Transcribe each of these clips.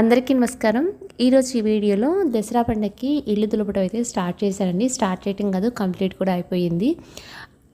అందరికీ నమస్కారం. ఈరోజు ఈ వీడియోలో దసరా పండగకి ఇల్లు దులపడం అయితే స్టార్ట్ చేశారండి. స్టార్ట్ చేయటం కాదు కంప్లీట్ కూడా అయిపోయింది.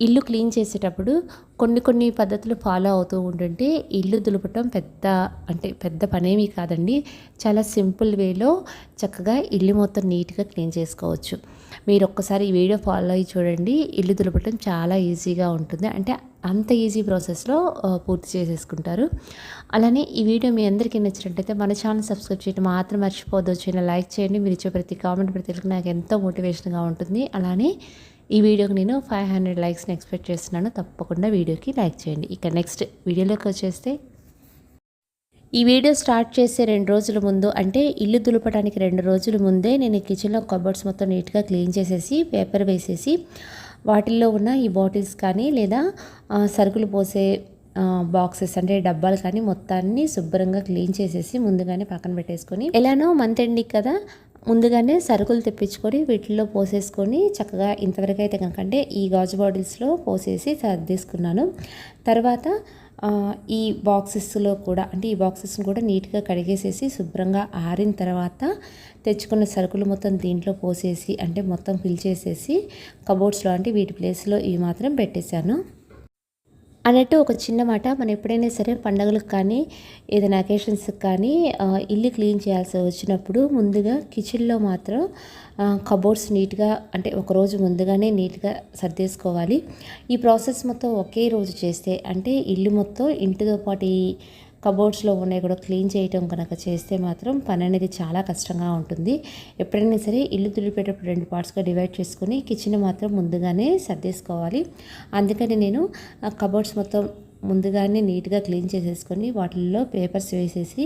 ఇల్లు క్లీన్ చేసేటప్పుడు కొన్ని కొన్ని పద్ధతులు ఫాలో అవుతూ ఉంటుంటే ఇల్లు దులపటం పెద్ద అంటే పెద్ద పనేమీ కాదండి. చాలా సింపుల్ వేలో చక్కగా ఇల్లు మొత్తం నీట్గా క్లీన్ చేసుకోవచ్చు. మీరు ఒక్కసారి ఈ వీడియో ఫాలో అయ్యి చూడండి. ఇల్లు దులపటం చాలా ఈజీగా ఉంటుంది. అంటే అంత ఈజీ ప్రాసెస్లో పూర్తి చేసేసుకుంటారు. అలానే ఈ వీడియో మీ అందరికీ నచ్చినట్టయితే మన ఛానల్ సబ్స్క్రైబ్ చేయడం మాత్రం మర్చిపోదు చిన్న లైక్ చేయండి. మీరు ఇచ్చే ప్రతి కామెంట్ ప్రతి నాకు ఎంతో మోటివేషన్గా ఉంటుంది. అలానే ఈ వీడియోకి నేను ఫైవ్ హండ్రెడ్ లైక్స్ని ఎక్స్పెక్ట్ చేస్తున్నాను. తప్పకుండా వీడియోకి లైక్ చేయండి. ఇక నెక్స్ట్ వీడియోలోకి వచ్చేస్తే ఈ వీడియో స్టార్ట్ చేసే రెండు రోజుల ముందు అంటే ఇల్లు దులపడానికి రెండు రోజుల ముందే నేను కిచెన్లో కబోర్డ్స్ మొత్తం నీట్గా క్లీన్ చేసేసి పేపర్ వేసేసి వాటిల్లో ఉన్న ఈ బాటిల్స్ కానీ లేదా సరుకులు పోసే బాక్సెస్ అంటే డబ్బాలు కానీ మొత్తాన్ని శుభ్రంగా క్లీన్ చేసేసి ముందుగానే పక్కన పెట్టేసుకొని ఎలానో మంత్ ఎండింగ్ కదా ముందుగానే సరుకులు తెప్పించుకొని వీటిల్లో పోసేసుకొని చక్కగా ఇంతవరకు అయితే కనుక అంటే ఈ గాజు బాటిల్స్లో పోసేసి సర్దేసుకున్నాను. తర్వాత ఈ బాక్సెస్లో కూడా అంటే ఈ బాక్సెస్ని కూడా నీట్గా కడిగేసేసి శుభ్రంగా ఆరిన తర్వాత తెచ్చుకున్న సరుకులు మొత్తం దీంట్లో పోసేసి అంటే మొత్తం ఫిల్ చేసేసి కబోర్డ్స్లో అంటే వీటి ప్లేస్లో ఇవి మాత్రం పెట్టేశాను. అన్నట్టు ఒక చిన్న మాట మనం ఎప్పుడైనా సరే పండగలకు కానీ ఏదైనా అకేషన్స్కి కానీ ఇల్లు క్లీన్ చేయాల్సి వచ్చినప్పుడు ముందుగా కిచెన్లో మాత్రం కబోర్డ్స్ నీట్గా అంటే ఒక రోజు ముందుగానే నీట్గా సర్దేసుకోవాలి. ఈ ప్రాసెస్ మొత్తం ఒకే రోజు చేస్తే అంటే ఇల్లు మొత్తం ఇంటితో పాటు కబోర్డ్స్లో ఉన్నాయి కూడా క్లీన్ చేయటం కనుక చేస్తే మాత్రం పని అనేది చాలా కష్టంగా ఉంటుంది. ఎప్పుడైనా సరే ఇల్లు తుడిపేటప్పుడు రెండు పార్ట్స్గా డివైడ్ చేసుకొని కిచెన్ మాత్రం ముందుగానే సర్దేసుకోవాలి. అందుకని నేను ఆ కబోర్డ్స్ మొత్తం ముందుగానే నీట్గా క్లీన్ చేసేసుకొని వాటిల్లో పేపర్స్ వేసేసి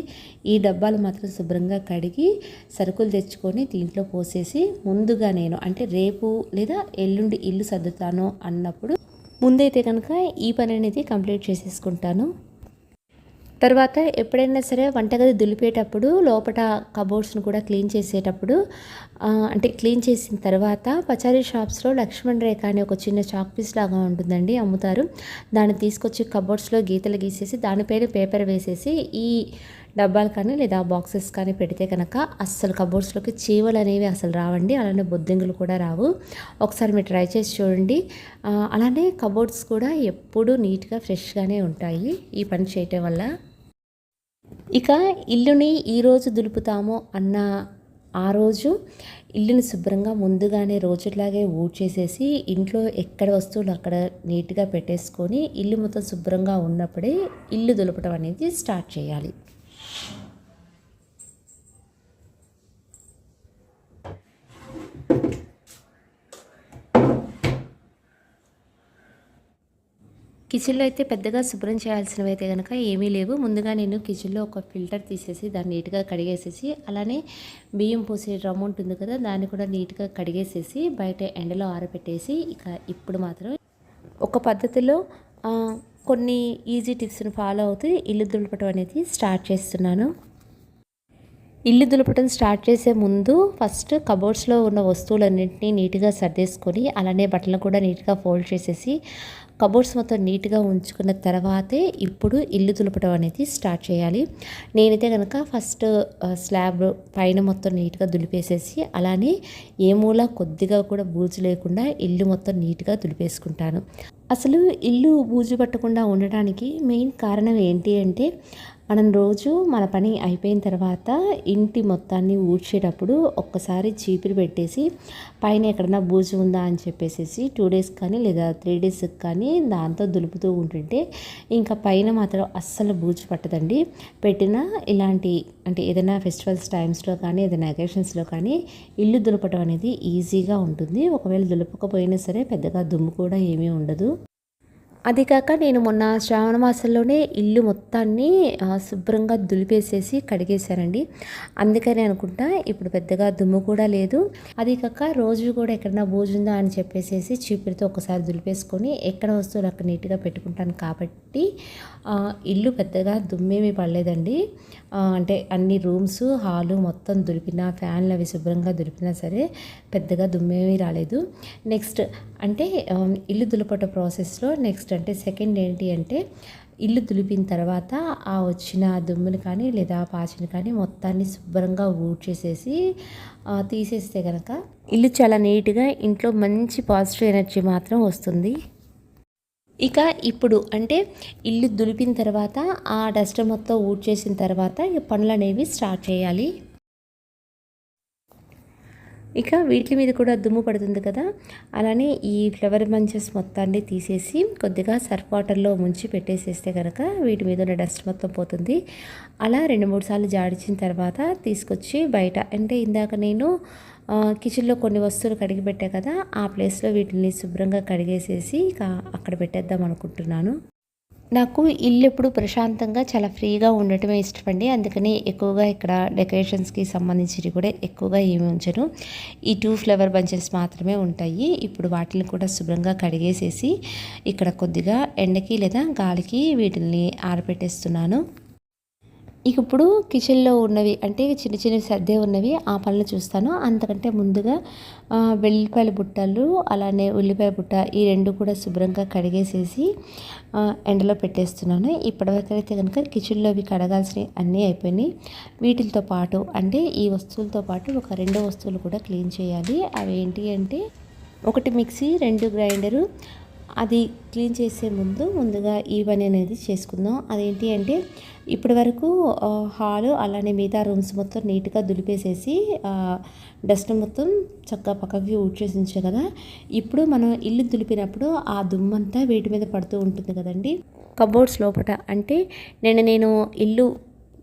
ఈ డబ్బాలు మాత్రం శుభ్రంగా కడిగి సరుకులు తెచ్చుకొని దీంట్లో పోసేసి ముందుగా నేను అంటే రేపు లేదా ఎల్లుండి ఇల్లు సర్దుతాను అన్నప్పుడు ముందైతే కనుక ఈ పని అనేది కంప్లీట్ చేసేసుకుంటాను. తర్వాత ఎప్పుడైనా సరే వంటగది దులిపేటప్పుడు లోపల కబోర్డ్స్ను కూడా క్లీన్ చేసేటప్పుడు అంటే క్లీన్ చేసిన తర్వాత పచారీ షాప్స్లో లక్ష్మణ్ రేఖ అనే ఒక చిన్న చాక్ పీస్ లాగా ఉంటుందండి అమ్ముతారు. దాన్ని తీసుకొచ్చి కబోర్డ్స్లో గీతలు గీసేసి దానిపైన పేపర్ వేసేసి ఈ డబ్బాలు కానీ లేదా బాక్సెస్ కానీ పెడితే కనుక అస్సలు కబోర్డ్స్లోకి చీమలు అనేవి అసలు రావండి. అలానే బొద్దింగులు కూడా రావు. ఒకసారి మీరు ట్రై చేసి చూడండి. అలానే కబోర్డ్స్ కూడా ఎప్పుడూ నీట్గా ఫ్రెష్గానే ఉంటాయి ఈ పని చేయటం వల్ల. ఇక ఇల్లుని ఈరోజు దులుపుతాము అన్న ఆ రోజు ఇల్లుని శుభ్రంగా ముందుగానే రోజులాగే ఊడ్చేసేసి ఇంట్లో ఎక్కడ వస్తువులు అక్కడ నీట్గా పెట్టేసుకొని ఇల్లు మొత్తం శుభ్రంగా ఉన్నప్పుడే ఇల్లు దులపడం అనేది స్టార్ట్ చేయాలి. కిచెన్లో అయితే పెద్దగా శుభ్రం చేయాల్సినవి అయితే కనుక ఏమీ లేవు. ముందుగా నేను కిచెన్లో ఒక ఫిల్టర్ తీసేసి దాన్ని నీట్గా కడిగేసేసి అలానే బియ్యం పోసే డ్రమ్ ఉంటుంది కదా దాన్ని కూడా నీట్గా కడిగేసేసి బయట ఎండలో ఆరబెట్టేసి ఇక ఇప్పుడు మాత్రం ఒక పద్ధతిలో కొన్ని ఈజీ టిప్స్ని ఫాలో అవుతూ ఇల్లు దులపటం అనేది స్టార్ట్ చేస్తున్నాను. ఇల్లు దులపటం స్టార్ట్ చేసే ముందు ఫస్ట్ కబోర్డ్స్లో ఉన్న వస్తువులన్నింటినీ నీట్గా సర్దేసుకొని అలానే బట్టలను కూడా నీట్గా ఫోల్డ్ చేసేసి కబోర్డ్స్ మొత్తం నీట్గా ఉంచుకున్న తర్వాతే ఇప్పుడు ఇల్లు దులపడం అనేది స్టార్ట్ చేయాలి. నేనైతే కనుక ఫస్ట్ స్లాబ్ పైన మొత్తం నీట్గా దులిపేసేసి అలానే ఏ మూల కొద్దిగా కూడా బూజు లేకుండా ఇల్లు మొత్తం నీట్గా దులిపేసుకుంటాను. అసలు ఇల్లు బూజు పట్టకుండా ఉండడానికి మెయిన్ కారణం ఏంటి అంటే మనం రోజు మన పని అయిపోయిన తర్వాత ఇంటి మొత్తాన్ని ఊడ్చేటప్పుడు ఒక్కసారి చీపిరి పెట్టేసి పైన ఎక్కడన్నా బూజు ఉందా? అని చెప్పేసి టూ డేస్ కానీ లేదా త్రీ డేస్కి కానీ దాంతో దులుపుతూ ఉంటుంటే ఇంకా పైన మాత్రం అస్సలు బూజు పట్టదండి. పెట్టిన ఇలాంటి అంటే ఏదైనా ఫెస్టివల్స్ టైమ్స్లో కానీ ఏదైనా అకేషన్స్లో కానీ ఇల్లు దులపడం అనేది ఈజీగా ఉంటుంది. ఒకవేళ దులపకపోయినా సరే పెద్దగా దుమ్ము కూడా ఏమీ ఉండదు. అది కాక నేను మొన్న శ్రావణ మాసంలోనే ఇల్లు మొత్తాన్ని శుభ్రంగా దులిపేసేసి కడిగేశానండి. అందుకని అనుకుంటా ఇప్పుడు పెద్దగా దుమ్ము కూడా లేదు. అది కాక రోజు కూడా ఎక్కడన్నా బూజుందా అని చెప్పేసేసి చీపురితో ఒకసారి దులిపేసుకొని ఎక్కడ వస్తువులు అక్కడ నీట్గా పెట్టుకుంటాను కాబట్టి ఇల్లు పెద్దగా దుమ్మేమీ పడలేదండి. అంటే అన్ని రూమ్స్ హాలు మొత్తం దులిపినా ఫ్యాన్లు అవి శుభ్రంగా దులిపినా సరే పెద్దగా దుమ్మేమీ రాలేదు. నెక్స్ట్ అంటే ఇల్లు దులపట ప్రాసెస్లో నెక్స్ట్ అంటే సెకండ్ ఏంటి అంటే ఇల్లు దులిపిన తర్వాత ఆ వచ్చిన దుమ్ముని కానీ లేదా పాచిని కానీ మొత్తాన్ని శుభ్రంగా ఊడ్చేసేసి తీసేస్తే కనుక ఇల్లు చాలా నీట్గా ఇంట్లో మంచి పాజిటివ్ ఎనర్జీ మాత్రం వస్తుంది. ఇక ఇప్పుడు అంటే ఇల్లు దులిపిన తర్వాత ఆ డస్ట్ మొత్తం ఊడ్చేసిన తర్వాత ఇక పనులు అనేవి స్టార్ట్ చేయాలి. ఇక వీటి మీద కూడా దుమ్ము పడుతుంది కదా. అలానే ఈ ఫ్లవర్ మంచెస్ మొత్తాన్ని తీసేసి కొద్దిగా సర్ఫ్ వాటర్లో ముంచి పెట్టేసేస్తే కనుక వీటి మీద ఉన్న డస్ట్ మొత్తం పోతుంది. అలా రెండు మూడు సార్లు జాడించిన తర్వాత తీసుకొచ్చి బయట అంటే ఇందాక నేను కిచెన్లో కొన్ని వస్తువులు కడిగి పెట్టా కదా ఆ ప్లేస్లో వీటిని శుభ్రంగా కడిగేసేసి ఇక అక్కడ పెట్టేద్దాం అనుకుంటున్నాను. నాకు ఇల్లు ఎప్పుడు ప్రశాంతంగా చాలా ఫ్రీగా ఉండటమే ఇష్టమండి. అందుకని ఎక్కువగా ఇక్కడ డెకరేషన్స్కి సంబంధించినవి కూడా ఎక్కువగా ఏమి ఉంచను. ఈ టూ ఫ్లవర్ బంచెస్ మాత్రమే ఉంటాయి. ఇప్పుడు వాటిని కూడా శుభ్రంగా కడిగేసేసి ఇక్కడ కొద్దిగా ఎండకి లేదా గాలికి వీటిని ఆరబెట్టేస్తున్నాను. ఇక ఇప్పుడు కిచెన్లో ఉన్నవి అంటే చిన్న చిన్న సర్దే ఉన్నవి ఆ పనులు చూస్తాను. అంతకంటే ముందుగా వెల్లిపాయల బుట్టలు అలానే ఉల్లిపాయ బుట్ట ఈ రెండు కూడా శుభ్రంగా కడిగేసేసి ఎండలో పెట్టేస్తున్నాను. ఇప్పటివరకు అయితే కనుక కిచెన్లో అవి కడగాల్సినవి అన్నీ అయిపోయినాయి. వీటితో పాటు అంటే ఈ వస్తువులతో పాటు ఒక రెండు వస్తువులు కూడా క్లీన్ చేయాలి. అవి ఏంటి అంటే ఒకటి మిక్సీ రెండు గ్రైండరు అది క్లీన్ చేసే ముందు ముందుగా ఈ పని అనేది చేసుకుందాం. అదేంటి అంటే ఇప్పటి వరకు హాలు అలానే మిగతా రూమ్స్ మొత్తం నీట్గా దులిపేసేసి డస్ట్ మొత్తం చక్కగా పక్కకి ఊడ్చేసి ఉంచే కదా. ఇప్పుడు మనం ఇల్లు దులిపినప్పుడు ఆ దుమ్మంతా వీటి మీద పడుతూ ఉంటుంది కదండి. కబోర్డ్స్ లోపల అంటే నేను నేను ఇల్లు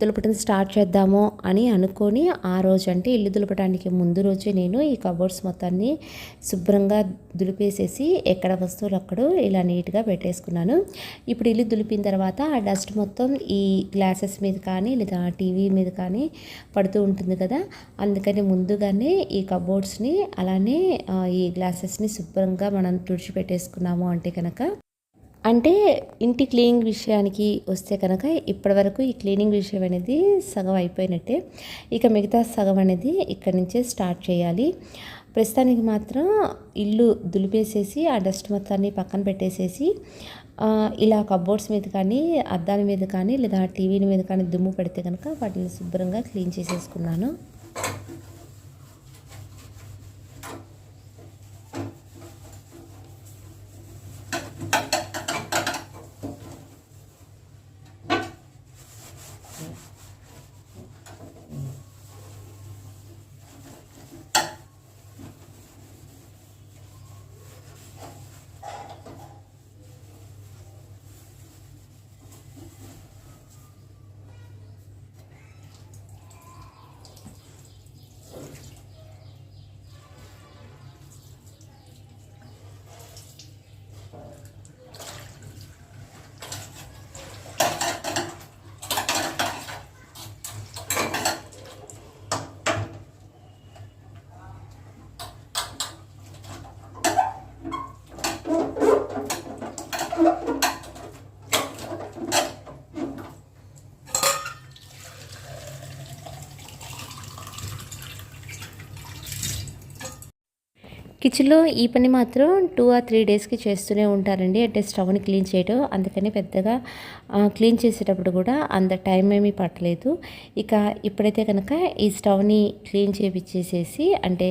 దులపటం స్టార్ట్ చేద్దాము అని అనుకొని ఆ రోజు అంటే ఇల్లు దులపడానికి ముందు రోజే నేను ఈ కబోర్డ్స్ మొత్తాన్ని శుభ్రంగా దులిపేసేసి ఎక్కడ వస్తువులు అక్కడ ఇలా నీట్గా పెట్టేసుకున్నాను. ఇప్పుడు ఇల్లు దులిపిన తర్వాత ఆ డస్ట్ మొత్తం ఈ గ్లాసెస్ మీద కానీ లేదా టీవీ మీద కానీ పడుతూ ఉంటుంది కదా. అందుకని ముందుగానే ఈ కబోర్డ్స్ని అలానే ఈ గ్లాసెస్ని శుభ్రంగా మనం తుడిచిపెట్టేసుకున్నాము అంటే కనుక అంటే ఇంటి క్లీనింగ్ విషయానికి వస్తే కనుక ఇప్పటివరకు ఈ క్లీనింగ్ విషయం అనేది సగం అయిపోయినట్టే. ఇక మిగతా సగం అనేది ఇక్కడి నుంచే స్టార్ట్ చేయాలి. ప్రస్తుతానికి మాత్రం ఇల్లు దులిపేసేసి ఆ డస్ట్ మొత్తాన్ని పక్కన పెట్టేసేసి ఇలా కబోర్డ్స్ మీద కానీ అద్దాల మీద కానీ లేదా టీవీల మీద కానీ దుమ్ము పెడితే కనుక వాటిని శుభ్రంగా క్లీన్ చేసేసుకున్నాను. కిచెన్లో ఈ పని మాత్రం టూ ఆర్ త్రీ డేస్కి చేస్తూనే ఉంటారండి. అంటే స్టవ్ని క్లీన్ చేయడం అందుకని పెద్దగా క్లీన్ చేసేటప్పుడు కూడా అంత టైం ఏమీ పట్టలేదు. ఇక ఇప్పుడైతే కనుక ఈ స్టవ్ని క్లీన్ చేపించేసేసి అంటే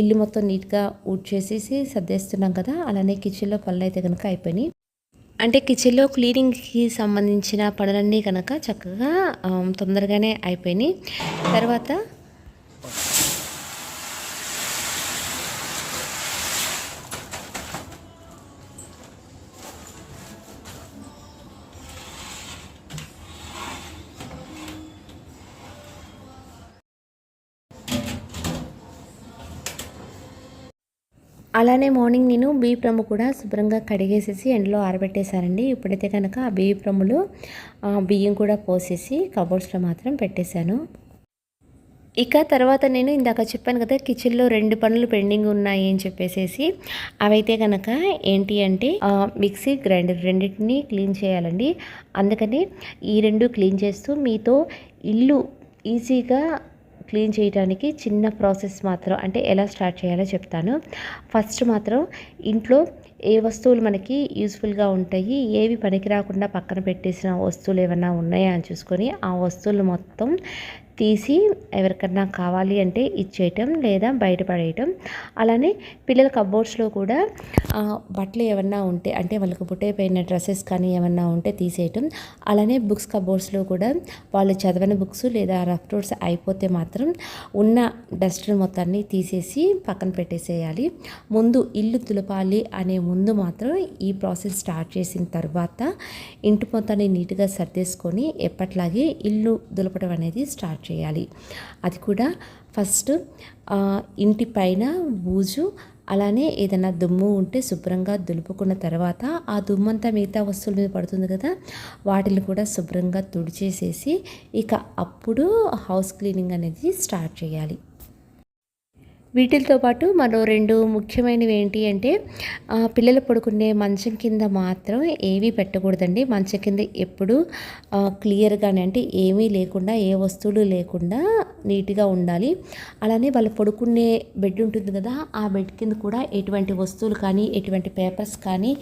ఇల్లు మొత్తం నీట్గా ఊడ్చేసేసి సర్దేస్తున్నాం కదా అలానే కిచెన్లో పనులు అయితే కనుక అయిపోయినాయి. అంటే కిచెన్లో క్లీనింగ్కి సంబంధించిన పనులన్నీ కనుక చక్కగా తొందరగానే అయిపోయినాయి. తర్వాత అలానే మార్నింగ్ నేను బియ్య ప్రమ్ము కూడా శుభ్రంగా కడిగేసేసి ఎండలో ఆరబెట్టేశారండి. ఇప్పుడైతే కనుక ఆ బియ్య ప్రమ్ములు బియ్యం కూడా పోసేసి కబోర్డ్స్లో మాత్రం పెట్టేశాను. ఇక తర్వాత నేను ఇందాక చెప్పాను కదా కిచెన్లో రెండు పనులు పెండింగ్ ఉన్నాయి అని చెప్పేసేసి అవైతే కనుక ఏంటి అంటే మిక్సీ గ్రైండర్ రెండింటిని క్లీన్ చేయాలండి. అందుకని ఈ రెండు క్లీన్ చేస్తూ మీతో ఇల్లు ఈజీగా క్లీన్ చేయడానికి చిన్న ప్రాసెస్ మాత్రం అంటే ఎలా స్టార్ట్ చేయాలో చెప్తాను. ఫస్ట్ మాత్రం ఇంట్లో ఏ వస్తువులు మనకి యూస్ఫుల్గా ఉంటాయి ఏవి పనికి రాకుండా పక్కన పెట్టేసిన వస్తువులు ఏమైనా ఉన్నాయా అని చూసుకొని ఆ వస్తువులు మొత్తం తీసి ఎవరికన్నా కావాలి అంటే ఇచ్చేయటం లేదా బయటపడేయటం. అలానే పిల్లల కబోర్డ్స్లో కూడా బట్టలు ఏమన్నా ఉంటే అంటే వాళ్ళకి పుట్టైపోయిన డ్రెస్సెస్ కానీ ఏమన్నా ఉంటే తీసేయటం. అలానే బుక్స్ కబోర్డ్స్లో కూడా వాళ్ళు చదవని బుక్స్ లేదా రఫ్ నోట్స్ అయిపోతే మాత్రం ఉన్న డస్ట్ మొత్తాన్ని తీసేసి పక్కన పెట్టేసేయాలి. ముందు ఇల్లు తులపాలి అనే ముందు మాత్రం ఈ ప్రాసెస్ స్టార్ట్ చేసిన తర్వాత ఇంటి మొత్తాన్ని నీట్గా సర్దేసుకొని ఎప్పట్లాగే ఇల్లు దులపడం అనేది స్టార్ట్ చేయాలి. అది కూడా ఫస్ట్ ఇంటి పైన బూజు అలానే ఏదైనా దుమ్ము ఉంటే శుభ్రంగా దులుపుకున్న తర్వాత ఆ దుమ్మంతా మిగతా వస్తువుల మీద పడుతుంది కదా వాటిని కూడా శుభ్రంగా తుడిచేసేసి ఇక అప్పుడు హౌస్ క్లీనింగ్ అనేది స్టార్ట్ చేయాలి. వీటితో పాటు మరో రెండు ముఖ్యమైనవి ఏంటి అంటే పిల్లలు పడుకునే మంచం కింద మాత్రం ఏమీ పెట్టకూడదండి. మంచం కింద ఎప్పుడు క్లియర్గానే అంటే ఏమీ లేకుండా ఏ వస్తువులు లేకుండా నీట్గా ఉండాలి. అలానే వాళ్ళు పడుకునే బెడ్ ఉంటుంది కదా ఆ బెడ్ కింద కూడా ఎటువంటి వస్తువులు కానీ ఎటువంటి పేపర్స్ కానీ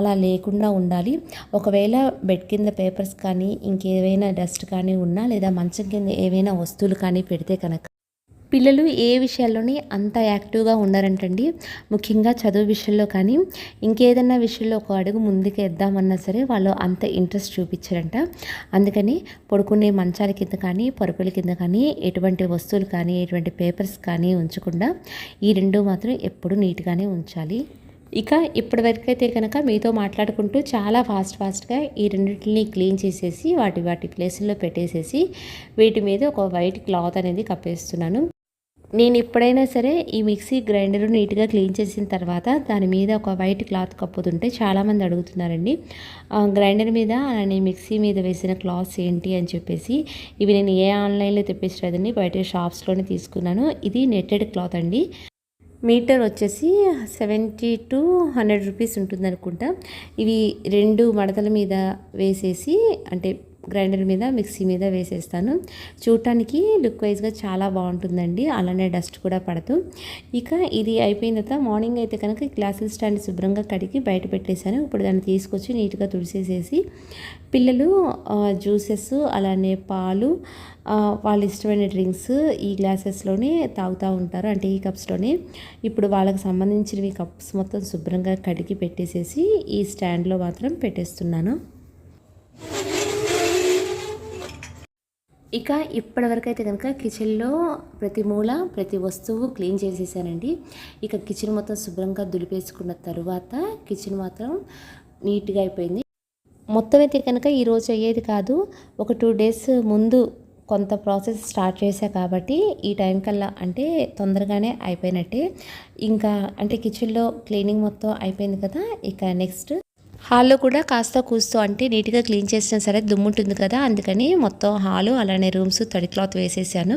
అలా లేకుండా ఉండాలి. ఒకవేళ బెడ్ కింద పేపర్స్ కానీ ఇంకేవైనా డస్ట్ కానీ ఉన్నా లేదా మంచం కింద ఏవైనా వస్తువులు కానీ పెడితే కనుక పిల్లలు ఏ విషయాల్లోని అంత యాక్టివ్గా ఉండరంటండి ముఖ్యంగా చదువు విషయంలో కానీ ఇంకేదన్నా విషయంలో ఒక అడుగు ముందుకు వేద్దామన్నా సరే వాళ్ళు అంత ఇంట్రెస్ట్ చూపించారంట. అందుకని పడుకునే మంచాల కింద కానీ పరుపుల కింద కానీ ఎటువంటి వస్తువులు కానీ ఎటువంటి పేపర్స్ కానీ ఉంచకుండా ఈ రెండు మాత్రం ఎప్పుడు నీట్గానే ఉంచాలి. ఇక ఇప్పటివరకు అయితే కనుక మీతో మాట్లాడుకుంటూ చాలా ఫాస్ట్ ఫాస్ట్గా ఈ రెండింటిని క్లీన్ చేసేసి వాటి వాటి ప్లేసుల్లో పెట్టేసేసి వీటి మీద ఒక వైట్ క్లాత్ అనేది కప్పేస్తున్నాను. నేను ఎప్పుడైనా సరే ఈ మిక్సీ గ్రైండర్ నీట్గా క్లీన్ చేసిన తర్వాత దాని మీద ఒక వైట్ క్లాత్ కప్పుతుంటే చాలామంది అడుగుతున్నారండి. గ్రైండర్ మీద అలానే మిక్సీ మీద వేసిన క్లాత్స్ ఏంటి అని చెప్పేసి ఇవి నేను ఏ ఆన్లైన్లో తెప్పించలేదండి. బయట షాప్స్లోనే తీసుకున్నాను. ఇది నెట్టెడ్ క్లాత్ అండి. మీటర్ వచ్చేసి సెవెంటీ టు హండ్రెడ్ రూపీస్ ఉంటుంది అనుకుంటా ఇవి రెండు మడతల మీద వేసేసి అంటే గ్రైండర్ మీద మిక్సీ మీద వేసేస్తాను. చూడటానికి లుక్ వైజ్గా చాలా బాగుంటుందండి. అలానే డస్ట్ కూడా పడదు. ఇక ఇది అయిపోయిన తర్వాత మార్నింగ్ అయితే కనుక గ్లాసులు స్టాండ్ శుభ్రంగా కడిగి బయట పెట్టేశాను. ఇప్పుడు దాన్ని తీసుకొచ్చి నీట్గా తుడిసేసేసి పిల్లలు జ్యూసెస్ అలానే పాలు వాళ్ళ ఇష్టమైన డ్రింక్స్ ఈ గ్లాసెస్లోనే తాగుతూ ఉంటారు. అంటే ఈ కప్స్లోనే. ఇప్పుడు వాళ్ళకి సంబంధించినవి కప్స్ మొత్తం శుభ్రంగా కడిగి పెట్టేసేసి ఈ స్టాండ్లో మాత్రం పెట్టేస్తున్నాను. ఇక ఇప్పటివరకు అయితే కనుక కిచెన్లో ప్రతి మూల ప్రతి వస్తువు క్లీన్ చేసేసానండి. ఇక కిచెన్ మొత్తం శుభ్రంగా దులిపేసుకున్న తర్వాత కిచెన్ మాత్రం నీట్గా అయిపోయింది. మొత్తం అయితే కనుక ఈరోజు అయ్యేది కాదు ఒక టూ డేస్ ముందు కొంత ప్రాసెస్ స్టార్ట్ చేశా కాబట్టి ఈ టైం కల్లా అంటే తొందరగానే అయిపోయినట్టే. ఇంకా అంటే కిచెన్లో క్లీనింగ్ మొత్తం అయిపోయింది కదా ఇక నెక్స్ట్ హాల్లో కూడా కాస్త కూస్తూ అంటే నీట్గా క్లీన్ చేసినా సరే దుమ్ము ఉంటుంది కదా అందుకని మొత్తం హాలు అలానే రూమ్స్ తడి క్లాత్ వేసేసాను.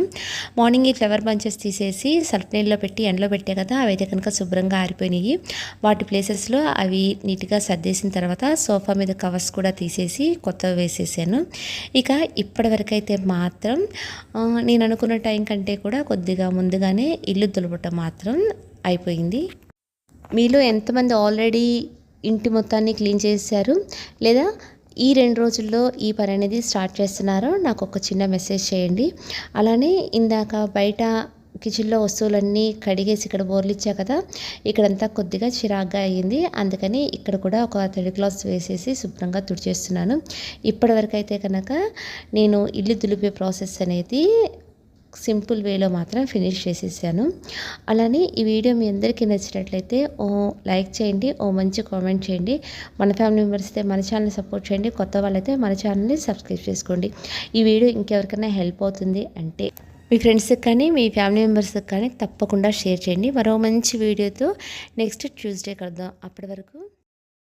మార్నింగ్ ఈ ఫ్లవర్ బంచెస్ తీసేసి సల్ఫ్ నీళ్ళలో పెట్టి ఎండలో పెట్టే కదా అవి అయితే కనుక శుభ్రంగా ఆరిపోయినాయి. వాటి ప్లేసెస్లో అవి నీట్గా సర్దేసిన తర్వాత సోఫా మీద కవర్స్ కూడా తీసేసి కొత్తవి వేసేసాను. ఇక ఇప్పటివరకైతే మాత్రం నేను అనుకున్న టైం కంటే కూడా కొద్దిగా ముందుగానే ఇల్లు దులపటం మాత్రం అయిపోయింది. మీలో ఎంతమంది ఆల్రెడీ ఇంటి మొత్తాన్ని క్లీన్ చేశారు. లేదా ఈ రెండు రోజుల్లో ఈ పని అనేది స్టార్ట్ చేస్తున్నారో నాకు ఒక చిన్న మెసేజ్ చేయండి. అలానే ఇందాక బయట కిచెన్లో వస్తువులన్నీ కడిగేసి ఇక్కడ బోర్లిచ్చా కదా ఇక్కడంతా కొద్దిగా చిరాగ్గా అయ్యింది. అందుకని ఇక్కడ కూడా ఒక థర్డ్ క్లాత్ వేసేసి శుభ్రంగా తుడిచేస్తున్నాను. ఇప్పటివరకు అయితే కనుక నేను ఇల్లు దులిపే ప్రాసెస్ అనేది సింపుల్ వేలో మాత్రం ఫినిష్ చేసేసాను. అలానే ఈ వీడియో మీ అందరికీ నచ్చినట్లయితే ఓ లైక్ చేయండి ఓ మంచి కామెంట్ చేయండి. మన ఫ్యామిలీ మెంబర్స్ అయితే మన ఛానల్ని సపోర్ట్ చేయండి. కొత్త వాళ్ళైతే మన ఛానల్ని సబ్స్క్రైబ్ చేసుకోండి. ఈ వీడియో ఇంకెవరికైనా హెల్ప్ అవుతుంది అంటే మీ ఫ్రెండ్స్కి కానీ మీ ఫ్యామిలీ మెంబర్స్కి కానీ తప్పకుండా షేర్ చేయండి. మరో మంచి వీడియోతో నెక్స్ట్ ట్యూస్డే కలుద్దాం. అప్పటి వరకు